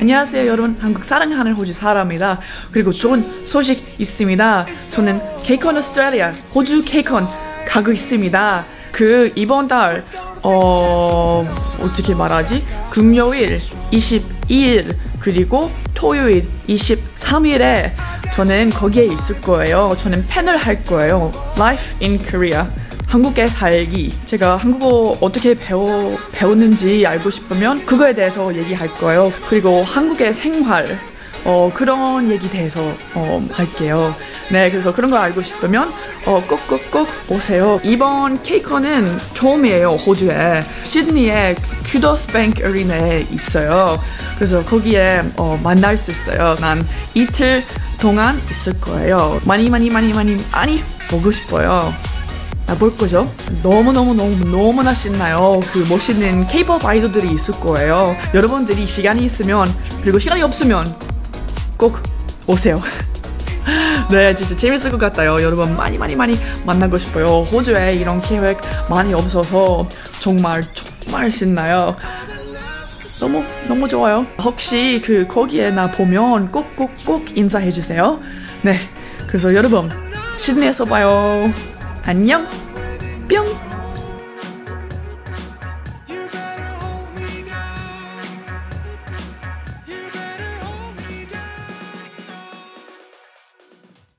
안녕하세요 여러분. 한국 사랑하는 호주 사람입니다. 그리고 좋은 소식 있습니다. 저는 케이콘 오스트레일리아 호주 케이콘 가고 있습니다. 그 이번 달 어... 어떻게 말하지? 금요일 22일 그리고 토요일 23일에 저는 거기에 있을 거예요. 저는 팬을 할 거예요. Life in Korea 한국에 살기 제가 한국어 어떻게 배워, 배웠는지 알고 싶으면 그거에 대해서 얘기할 거예요. 그리고 한국의 생활 어, 그런 얘기 대해서 어, 할게요. 네 그래서 그런 거 알고 싶으면 어, 꼭꼭꼭 오세요. 이번 케이커는 처음이에요 호주에. 시드니에 큐더스 뱅크 어린에 있어요. 그래서 거기에 어, 만날 수 있어요. 난 이틀 동안 있을 거예요. 많이 많이 많이 많이 많이 보고 싶어요 볼 거죠? 너무너무너무 너무나 신나요. 그 멋있는 케이팝 아이돌들이 있을 거예요. 여러분들이 시간이 있으면 그리고 시간이 없으면 꼭 오세요. 네, 진짜 재밌을 것 같아요. 여러분 많이 많이 많이 만나고 싶어요. 호주에 이런 계획 많이 없어서 정말 정말 신나요. 너무 너무 좋아요. 혹시 그 거기에 나 보면 꼭 꼭 꼭 인사해 주세요. 네, 그래서 여러분 시드니에서 봐요. 안녕. 뿅